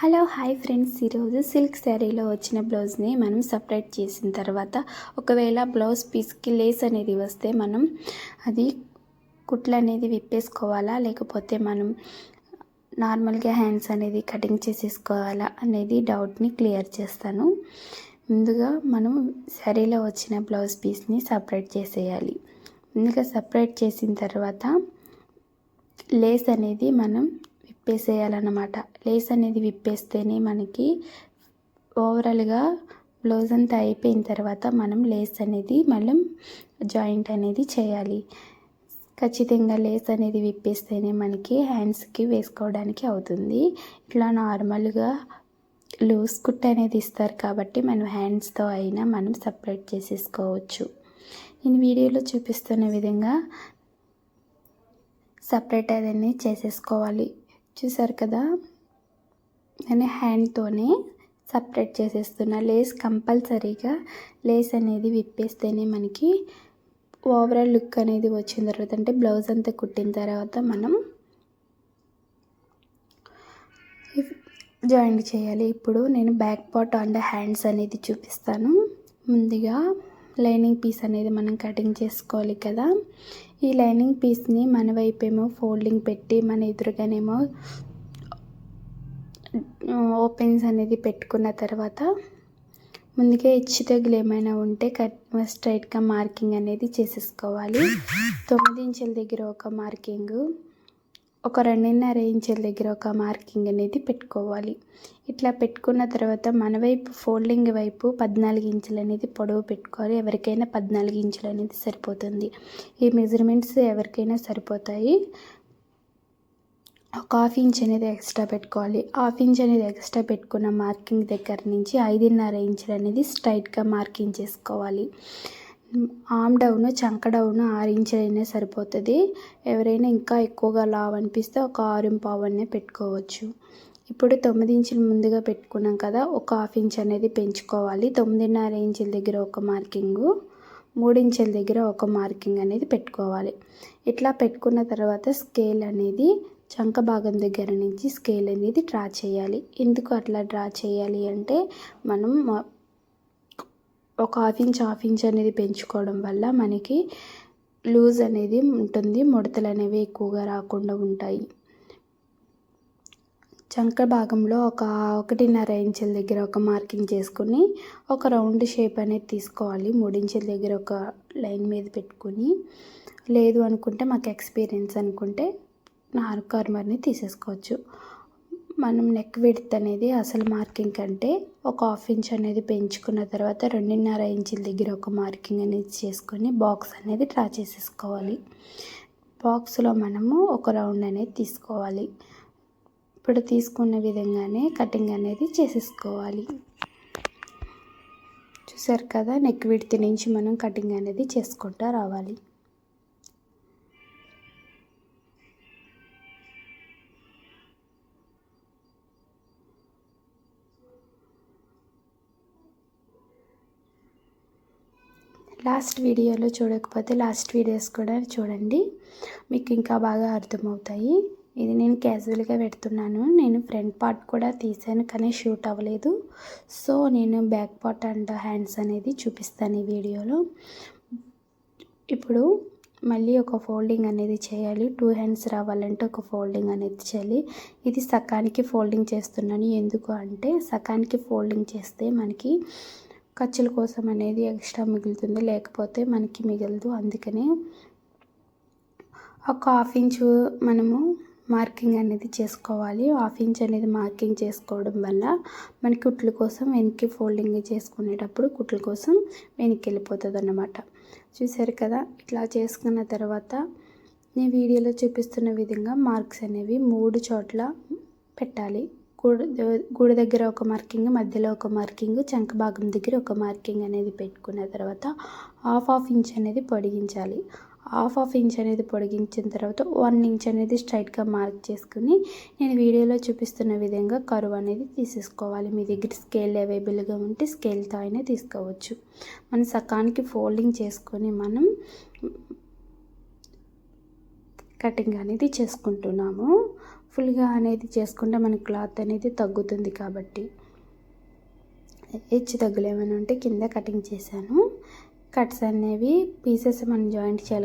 Hello hi friends. ఈరోజు silk శారీలో వచ్చిన బ్లౌజ్ని మనం సపరేట్ చేసిన తర్వాత ఒకవేళ బ్లౌజ్ పీస్కి లేస్ అనేది వస్తే మనం అది కుట్లు అనేది విప్పేసుకోవాలా? లేకపోతే మనం నార్మల్గా హ్యాండ్స్ అనేది కటింగ్ చేసేసుకోవాలా? అనేది డౌట్ని క్లియర్ చేస్తాను. ముందుగా మనం శారీలో వచ్చిన బ్లౌజ్ పీస్ని సపరేట్ చేసేయాలి. ముందుగా సపరేట్ చేసిన తర్వాత లేస్ అనేది మనం విప్పేసేయాలన్నమాట. లేస్ అనేది విప్పేస్తేనే మనకి ఓవరాల్గా బ్లౌజ్ అంతా అయిపోయిన తర్వాత మనం లేస్ అనేది మళ్ళీ జాయింట్ అనేది చేయాలి. ఖచ్చితంగా లేస్ అనేది విప్పేస్తేనే మనకి హ్యాండ్స్కి వేసుకోవడానికి అవుతుంది. ఇట్లా నార్మల్గా లూజ్ కుట్ అనేది ఇస్తారు కాబట్టి మనం హ్యాండ్స్తో అయినా మనం సపరేట్ చేసేసుకోవచ్చు. నేను వీడియోలో చూపిస్తున్న విధంగా సపరేట్ అనేది చేసేసుకోవాలి. చూసారు కదా? నేను హ్యాండ్తోనే సపరేట్ చేసేస్తున్నా. లేస్ కంపల్సరీగా లేస్ అనేది విప్పేస్తేనే మనకి ఓవరాల్ లుక్ అనేది వచ్చిన తర్వాత అంటే బ్లౌజ్ అంతా కుట్టిన తర్వాత మనం జాయింట్ చేయాలి. ఇప్పుడు నేను బ్యాక్ పార్ట్ అండ్ హ్యాండ్స్ అనేది చూపిస్తాను. ముందుగా లైనింగ్ పీస్ అనేది మనం కటింగ్ చేసుకోవాలి కదా. ఈ లైనింగ్ పీస్ని మన వైపేమో ఫోల్డింగ్ పెట్టి మన ఎదురుగానేమో ఓపెన్స్ అనేది పెట్టుకున్న తర్వాత ముందుగా హెచ్చు తగ్గులు ఏమైనా ఉంటే కట్ స్ట్రైట్గా మార్కింగ్ అనేది చేసేసుకోవాలి. తొమ్మిది ఇంచుల దగ్గర ఒక మార్కింగు. ఒక రెండున్నర ఇంచుల దగ్గర ఒక మార్కింగ్ అనేది పెట్టుకోవాలి. ఇట్లా పెట్టుకున్న తర్వాత మన వైపు ఫోల్డింగ్ వైపు పద్నాలుగు ఇంచులు అనేది పొడవు పెట్టుకోవాలి. ఎవరికైనా పద్నాలుగు ఇంచులు అనేది సరిపోతుంది. ఈ మెజర్మెంట్స్ ఎవరికైనా సరిపోతాయి. ఒక హాఫ్ ఇంచ్ అనేది ఎక్స్ట్రా పెట్టుకోవాలి. హాఫ్ ఇంచ్ అనేది ఎక్స్ట్రా పెట్టుకున్న మార్కింగ్ దగ్గర నుంచి ఐదున్నర ఇంచులు అనేది స్ట్రైట్గా మార్కింగ్ చేసుకోవాలి. ఆమ్ డౌన్ చంక డౌన్ ఆరు ఇంచులు అయినా సరిపోతుంది. ఎవరైనా ఇంకా ఎక్కువగా లావ్ అనిపిస్తే ఒక ఆరు పావు పెట్టుకోవచ్చు. ఇప్పుడు తొమ్మిది ఇంచులు ముందుగా పెట్టుకున్నాం కదా ఒక హాఫ్ ఇంచ్ అనేది పెంచుకోవాలి. తొమ్మిదిన్నర ఇంచుల దగ్గర ఒక మార్కింగు మూడు ఇంచుల దగ్గర ఒక మార్కింగ్ అనేది పెట్టుకోవాలి. ఇట్లా పెట్టుకున్న తర్వాత స్కేల్ అనేది చంక భాగం దగ్గర నుంచి స్కేల్ అనేది డ్రా చేయాలి. ఎందుకు అట్లా డ్రా చేయాలి అంటే మనం ఒక హాఫ్ ఇంచ్ హాఫ్ ఇంచ్ అనేది పెంచుకోవడం వల్ల మనకి లూజ్ అనేది ఉంటుంది ముడతలు అనేవి ఎక్కువగా రాకుండా ఉంటాయి. చంక భాగంలో ఒక ఒకటిన్నర ఇంచుల దగ్గర ఒక మార్కింగ్ చేసుకుని ఒక రౌండ్ షేప్ అనేది తీసుకోవాలి. మూడించుల దగ్గర ఒక లైన్ మీద పెట్టుకుని లేదు అనుకుంటే మాకు ఎక్స్పీరియన్స్ అనుకుంటే నారు కార్మర్ని తీసేసుకోవచ్చు. మనం నెక్ విడ్త్ అనేది అసలు మార్కింగ్ కంటే ఒక హాఫ్ ఇంచ్ అనేది పెంచుకున్న తర్వాత రెండున్నర ఇంచుల దగ్గర ఒక మార్కింగ్ అనేది చేసుకొని బాక్స్ అనేది డ్రా చేసేసుకోవాలి. బాక్స్లో మనము ఒక రౌండ్ అనేది తీసుకోవాలి. ఇప్పుడు తీసుకున్న విధంగానే కటింగ్ అనేది చేసేసుకోవాలి. చూసారు కదా నెక్ విడితి నుంచి మనం కటింగ్ అనేది చేసుకుంటూ రావాలి. లాస్ట్ వీడియోలో చూడకపోతే లాస్ట్ వీడియోస్ కూడా చూడండి. మీకు ఇంకా బాగా అర్థమవుతాయి. ఇది నేను క్యాజువల్గా పెడుతున్నాను. నేను ఫ్రంట్ పార్ట్ కూడా తీసాను కానీ షూట్ అవ్వలేదు. సో నేను బ్యాక్ పార్ట్ అండ్ హ్యాండ్స్ అనేది చూపిస్తాను ఈ వీడియోలో. ఇప్పుడు మళ్ళీ ఒక ఫోల్డింగ్ అనేది చేయాలి. టూ హ్యాండ్స్ రావాలంటే ఒక ఫోల్డింగ్ అనేది చేయాలి. ఇది సకానికి ఫోల్డింగ్ చేస్తున్నాను. ఎందుకు అంటే సకానికి ఫోల్డింగ్ చేస్తే మనకి ఖర్చుల కోసం అనేది ఎక్స్ట్రా మిగులుతుంది. లేకపోతే మనకి మిగలదు. అందుకనే ఒక హాఫ్ ఇంచు మనము మార్కింగ్ అనేది చేసుకోవాలి. హాఫ్ ఇంచ్ అనేది మార్కింగ్ చేసుకోవడం వల్ల మనకి కుట్ల కోసం వెనక్కి ఫోల్డింగ్ చేసుకునేటప్పుడు కుట్ల కోసం వెనక్కి వెళ్ళిపోతుంది అన్నమాట చూసారు కదా? ఇట్లా చేసుకున్న తర్వాత నేను వీడియోలో చూపిస్తున్న విధంగా మార్క్స్ అనేవి మూడు చోట్ల పెట్టాలి. గూడ గూడ దగ్గర ఒక మార్కింగ్ మధ్యలో ఒక మార్కింగ్ చంక భాగం దగ్గర ఒక మార్కింగ్ అనేది పెట్టుకున్న తర్వాత హాఫ్ హాఫ్ ఇంచ్ అనేది పొడిగించాలి. హాఫ్ హాఫ్ ఇంచ్ అనేది పొడిగించిన తర్వాత వన్ ఇంచ్ అనేది స్ట్రైట్గా మార్క్ చేసుకుని నేను వీడియోలో చూపిస్తున్న విధంగా కరువు అనేది తీసేసుకోవాలి. మీ దగ్గర స్కేల్ అవైలబుల్గా ఉంటే స్కేల్తో అయినా తీసుకోవచ్చు. మన సకానికి ఫోల్డింగ్ చేసుకొని మనం కటింగ్ అనేది చేసుకుంటున్నాము. ఫుల్గా అనేది చేసుకుంటే మనకి క్లాత్ అనేది తగ్గుతుంది కాబట్టి. హెచ్చు తగ్గులు ఏమైనా ఉంటే కింద కటింగ్ చేశాను. కట్స్ అనేవి పీసెస్ మనం జాయింట్ చేయాలి